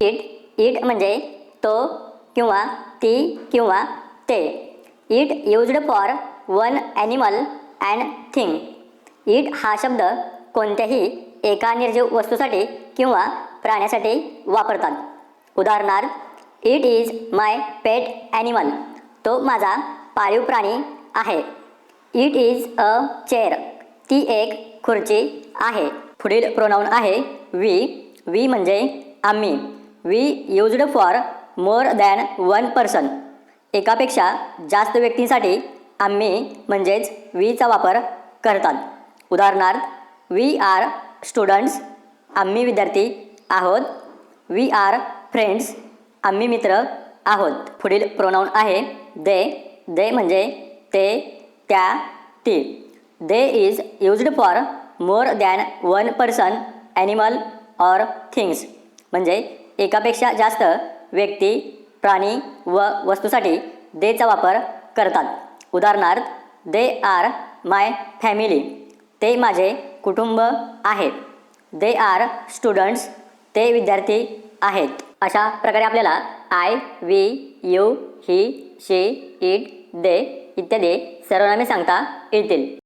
It it म्हणजे तो किंवा ती किंवा ते. It used for one animal and thing it हा शब्द कोणत्याही एका निर्जीव वस्तूसाठी किंवा प्राण्यासाठी वापरतात. उदाहरणार्थ it is my pet animal तो माझा पाळीव प्राणी आहे. इट इज अ चेअर ती एक खुर्ची आहे. पुढील प्रोनाऊन आहे वी वी म्हणजे आम्ही. We used for more than one person. एकापेक्षा जास्त व्यक्तींसाठी आम्ही म्हणजेच वीचा वापर करतात. उदाहरणार्थ वी आर स्टुडंट्स आम्ही विद्यार्थी आहोत. वी आर फ्रेंड्स आम्ही मित्र आहोत. पुढील प्रोनाऊन आहे दे. दे म्हणजे ते त्या ती. They is used for more than one person animal or things. म्हणजे एकापेक्षा जास्त व्यक्ती प्राणी व वस्तूसाठी देचा वापर करतात. उदाहरणार्थ दे आर माय फॅमिली ते माझे कुटुंब आहे. दे आर स्टुडंट्स ते विद्यार्थी आहेत. अशा प्रकारे आपल्याला I we you he she it they इत्यादी सर्वनामे सांगता येतील.